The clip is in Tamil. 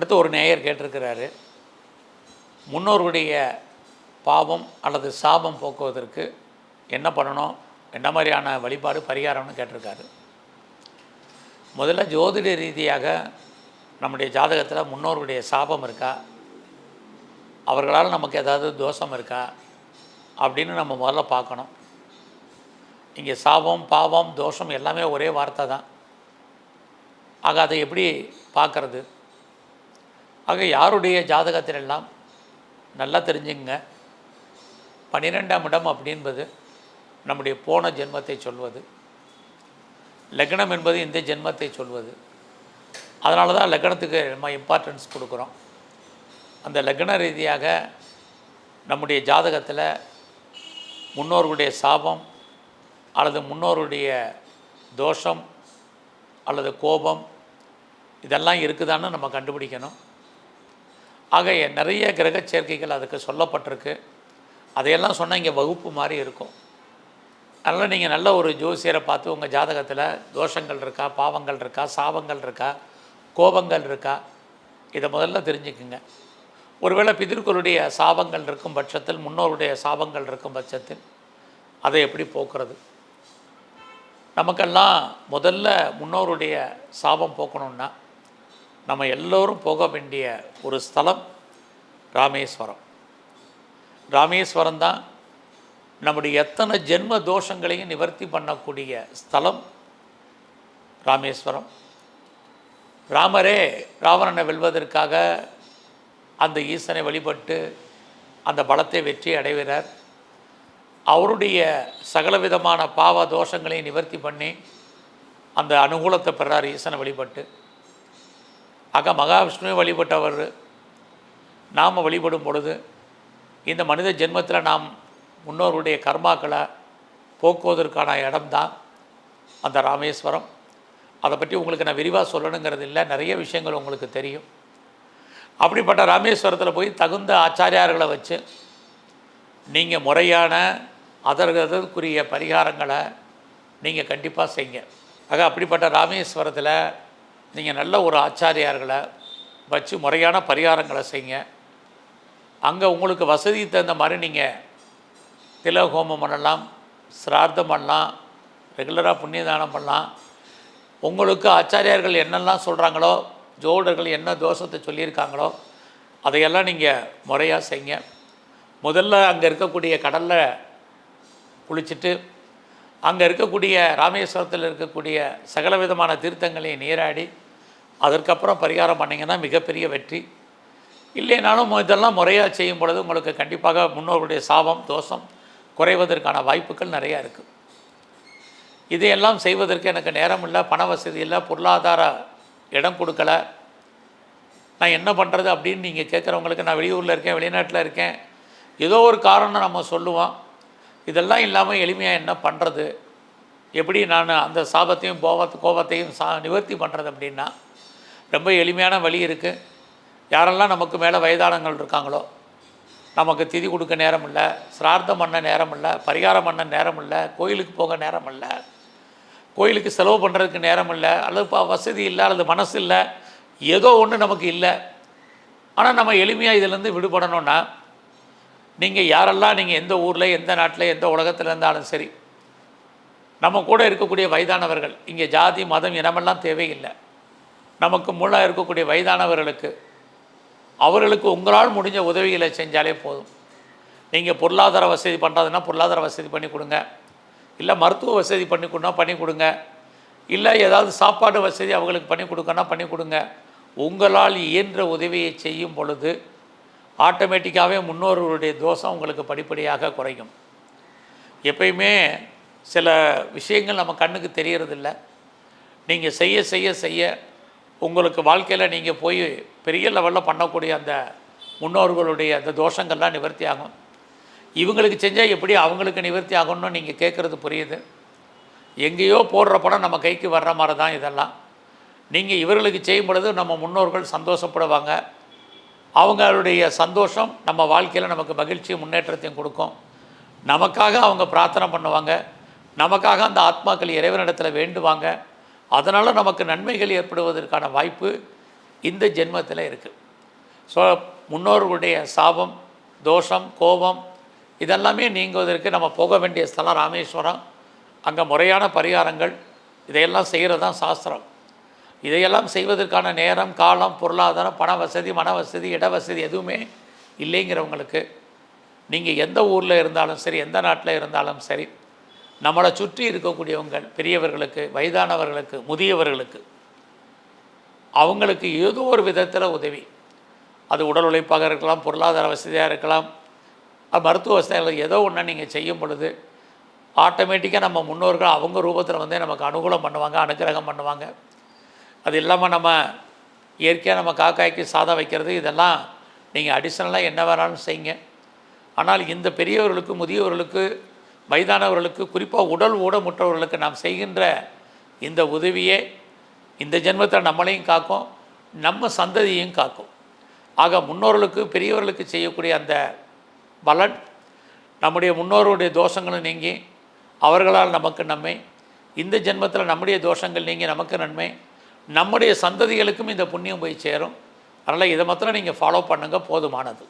அடுத்து ஒரு நேயர் கேட்டிருக்கிறாரு. முன்னோர்களுடைய பாவம் அல்லது சாபம் போக்குவதற்கு என்ன பண்ணணும்? என்ன மாதிரியான வழிபாடு பரிகாரம்னு கேட்டிருக்காரு. முதல்ல ஜோதிட ரீதியாக நம்முடைய ஜாதகத்தில் முன்னோர்களுடைய சாபம் இருக்கா? அவர்களால் நமக்கு ஏதாவது தோஷம் இருக்கா? அப்படின்னு நம்ம முதல்ல பார்க்கணும். இங்கே சாபம் பாவம் தோஷம் எல்லாமே ஒரே வார்த்தை தான். ஆக அதை எப்படி பார்க்குறது? ஆக யாருடைய ஜாதகத்திலெல்லாம் நல்லா தெரிஞ்சுங்க பன்னிரெண்டாம் இடம் அப்படின்பது நம்முடைய போன ஜென்மத்தை சொல்வது. லக்னம் என்பது இந்த ஜென்மத்தை சொல்வது. அதனால தான் லக்னத்துக்கு நம்ம இம்பார்ட்டன்ஸ் கொடுக்குறோம். அந்த லக்ன ரீதியாக நம்முடைய ஜாதகத்தில் முன்னோர்களுடைய சாபம் அல்லது முன்னோருடைய தோஷம் அல்லது கோபம் இதெல்லாம் இருக்குதான்னு நம்ம கண்டுபிடிக்கணும். ஆக நிறைய கிரக சேர்க்கைகள் அதுக்கு சொல்லப்பட்டிருக்கு. அதையெல்லாம் சொன்னால் இங்கே வகுப்பு மாதிரி இருக்கும். அதனால் நீங்கள் நல்ல ஒரு ஜோசியரை பார்த்து உங்கள் ஜாதகத்தில் தோஷங்கள் இருக்கா பாவங்கள் இருக்கா சாபங்கள் இருக்கா கோபங்கள் இருக்கா இதை முதல்ல தெரிஞ்சுக்குங்க. ஒருவேளை பிதிர்களுடைய சாபங்கள் இருக்கும் பட்சத்தில் முன்னோருடைய சாபங்கள் இருக்கும் பட்சத்தில் அதை எப்படி போக்குறது? நமக்கெல்லாம் முதல்ல முன்னோருடைய சாபம் போக்கணுன்னா நம்ம எல்லோரும் போக வேண்டிய ஒரு ஸ்தலம் ராமேஸ்வரம். ராமேஸ்வரம் தான் நம்முடைய எத்தனை ஜென்ம தோஷங்களையும் நிவர்த்தி பண்ணக்கூடிய ஸ்தலம் ராமேஸ்வரம். ராமரே ராவணனை வெல்வதற்காக அந்த ஈசனை வழிபட்டு அந்த பலத்தை வெற்றி அடைகிறார். அவருடைய சகலவிதமான பாவ தோஷங்களையும் நிவர்த்தி பண்ணி அந்த அனுகூலத்தை பெறார் ஈசனை வழிபட்டு. ஆக மகாவிஷ்ணுவை வழிபட்டவர். நாம் வழிபடும் பொழுது இந்த மனித ஜென்மத்தில் நாம் முன்னோருடைய கர்மாக்களை போக்குவதற்கான இடம்தான் அந்த ராமேஸ்வரம். அதை பற்றி உங்களுக்கு நான் விரிவாக சொல்லணுங்கிறது இல்லை நிறைய விஷயங்கள் உங்களுக்கு தெரியும். அப்படிப்பட்ட ராமேஸ்வரத்தில் போய் தகுந்த ஆச்சாரியார்களை வச்சு நீங்கள் முறையான அதற்குரிய பரிகாரங்களை நீங்கள் கண்டிப்பாக செய்யுங்க. ஆக அப்படிப்பட்ட ராமேஸ்வரத்தில் நீங்கள் நல்ல ஒரு ஆச்சாரியார்களை வச்சு முறையான பரிகாரங்களை செய்யுங்க. அங்கே உங்களுக்கு வசதி தகுந்த மாதிரி நீங்கள் திலகோமம் பண்ணலாம் சிரார்த்தம் பண்ணலாம் ரெகுலராக புண்ணியதானம் பண்ணலாம். உங்களுக்கு ஆச்சாரியார்கள் என்னெல்லாம் சொல்கிறாங்களோ ஜோடர்கள் என்ன தோஷத்தை சொல்லியிருக்காங்களோ அதையெல்லாம் நீங்கள் முறையாக செய்யுங்க. முதல்ல அங்கே இருக்கக்கூடிய கடலில் குளிச்சுட்டு அங்கே இருக்கக்கூடிய ராமேஸ்வரத்தில் இருக்கக்கூடிய சகல விதமான தீர்த்தங்களையும் நீராடி அதற்கப்புறம் பரிகாரம் பண்ணிங்கன்னா மிகப்பெரிய வெற்றி. இல்லைனாலும் இதெல்லாம் முறையாக செய்யும் பொழுது உங்களுக்கு கண்டிப்பாக முன்னோருடைய சாபம் தோஷம் குறைவதற்கான வாய்ப்புகள் நிறையா இருக்குது இதையெல்லாம் செய்வதற்கு எனக்கு நேரம் இல்லை பண வசதி இல்லை பொருளாதார இடம் கொடுக்கல. நான் என்ன பண்ணுறது அப்படின்னு நீங்கள் கேட்குறவங்களுக்கு நான் வெளியூரில் இருக்கேன் வெளிநாட்டில் இருக்கேன். ஏதோ ஒரு காரணம் நம்ம சொல்லுவோம். இதெல்லாம் இல்லாமல் எளிமையாக என்ன பண்ணுறது எப்படி நான் அந்த சாபத்தையும் கோபத்து கோபத்தையும் சா நிவர்த்தி பண்ணுறது அப்படின்னா ரொம்ப எளிமையான வழி இருக்குது யாரெல்லாம் நமக்கு மேலே வயதானங்கள் இருக்காங்களோ நமக்கு திதி கொடுக்க நேரம் இல்லை சிரார்த்தம் பண்ண நேரம் இல்லை பரிகாரம் பண்ண நேரம் இல்லை கோயிலுக்கு போக நேரம் இல்லை கோயிலுக்கு செலவு பண்ணுறதுக்கு நேரம் இல்லை அல்லது இப்போ வசதி இல்லை அல்லது மனசு இல்லை ஏதோ ஒன்று நமக்கு இல்லை. ஆனால் நம்ம எளிமையாக இதிலேருந்து விடுபடணும்னா நீங்கள் யாரெல்லாம் நீங்கள் எந்த ஊரில் எந்த நாட்டில் எந்த உலகத்தில் இருந்தாலும் சரி நம்ம கூட இருக்கக்கூடிய வயதானவர்கள் இங்கே ஜாதி மதம் இனமெல்லாம் தேவையில்லை. நமக்கு முன்னாக இருக்கக்கூடிய வயதானவர்களுக்கு அவர்களுக்கு உங்களால் முடிஞ்ச உதவிகளை செஞ்சாலே போதும். நீங்கள் பொருளாதார வசதி பண்ணுறதுன்னா பொருளாதார வசதி பண்ணி கொடுங்க. இல்லை மருத்துவ வசதி பண்ணி கொடுனா பண்ணி கொடுங்க. இல்லை ஏதாவது சாப்பாடு வசதி அவங்களுக்கு பண்ணி கொடுக்கனா பண்ணி கொடுங்க. உங்களால் இயன்ற உதவியை செய்யும் பொழுது ஆட்டோமேட்டிக்காகவே முன்னோர்களுடைய தோஷம் உங்களுக்கு படிப்படியாக குறையும். எப்பயுமே சில விஷயங்கள் நம்ம கண்ணுக்கு தெரியறதில்ல. நீங்கள் செய்ய செய்ய செய்ய உங்களுக்கு வாழ்க்கையில் நீங்கள் போய் பெரிய லெவலில் பண்ணக்கூடிய அந்த முன்னோர்களுடைய அந்த தோஷங்கள்லாம் நிவர்த்தி ஆகும். இவங்களுக்கு செஞ்சால் எப்படி அவங்களுக்கு நிவர்த்தி ஆகும்னு நீங்கள் கேட்குறது புரியுது. எங்கேயோ போடுற படம் நம்ம கைக்கு வர்ற மாதிரி தான் இதெல்லாம். நீங்கள் இவர்களுக்கு செய்யும் பொழுது நம்ம முன்னோர்கள் சந்தோஷப்படுவாங்க. அவங்களுடைய சந்தோஷம் நம்ம வாழ்க்கையில் நமக்கு மகிழ்ச்சியும் முன்னேற்றத்தையும் கொடுக்கும். நமக்காக அவங்க பிரார்த்தனை பண்ணுவாங்க. நமக்காக அந்த ஆத்மாக்கள் இறைவனிடத்தில் வேண்டுவாங்க. அதனால் நமக்கு நன்மைகள் ஏற்படுவதற்கான வாய்ப்பு இந்த ஜென்மத்தில் இருக்குது ஸோ முன்னோர்களுடைய சாபம் தோஷம் கோபம் இதெல்லாமே நீங்குவதற்கு நம்ம போக வேண்டிய ஸ்தலம் ராமேஸ்வரம். அங்கே முறையான பரிகாரங்கள் இதையெல்லாம் செய்கிறது தான் சாஸ்திரம். இதையெல்லாம் செய்வதற்கான நேரம் காலம் பொருளாதாரம் பண வசதி மன வசதி இட வசதி எதுவுமே இல்லைங்கிறவங்களுக்கு நீங்கள் எந்த ஊரில் இருந்தாலும் சரி எந்த நாட்டில் இருந்தாலும் சரி நம்மளை சுற்றி இருக்கக்கூடியவங்க பெரியவர்களுக்கு வயதானவர்களுக்கு முதியவர்களுக்கு அவங்களுக்கு ஏதோ ஒரு விதத்தில் உதவி. அது உடல் உழைப்பாக இருக்கலாம் பொருளாதார வசதியாக இருக்கலாம் மருத்துவ வசதியாக ஏதோ ஒன்று நீங்கள் செய்யும் பொழுது ஆட்டோமேட்டிக்காக நம்ம முன்னோர்கள் அவங்க ரூபத்தில் வந்து நமக்கு அனுகூலம் பண்ணுவாங்க அனுக்கிரகம் பண்ணுவாங்க. அது இல்லாமல் நம்ம இயற்கையாக நம்ம காக்காய்க்கு சாதம் வைக்கிறது இதெல்லாம் நீங்கள் அடிஷ்னலாக என்ன வேணாலும் செய்யுங்க. ஆனால் இந்த பெரியவர்களுக்கு முதியவர்களுக்கு வயதானவர்களுக்கு குறிப்பாக உடல் ஊடமுற்றவர்களுக்கு நாம் செய்கின்ற இந்த உதவியே இந்த ஜென்மத்தில் நம்மளையும் காக்கும் நம்ம சந்ததியையும் காக்கும். ஆக முன்னோர்களுக்கு பெரியவர்களுக்கு செய்யக்கூடிய அந்த பலன் நம்முடைய முன்னோருடைய தோஷங்களும் நீங்கி அவர்களால் நமக்கு நன்மை இந்த ஜென்மத்தில் நம்முடைய தோஷங்கள் நீங்கி நமக்கு நன்மை நம்முடைய சந்ததிகளுக்கும் இந்த புண்ணியம் போய் சேரும். அதனால் இதை மாத்திரம் நீங்கள் ஃபாலோ பண்ணுங்கள் போதுமானது.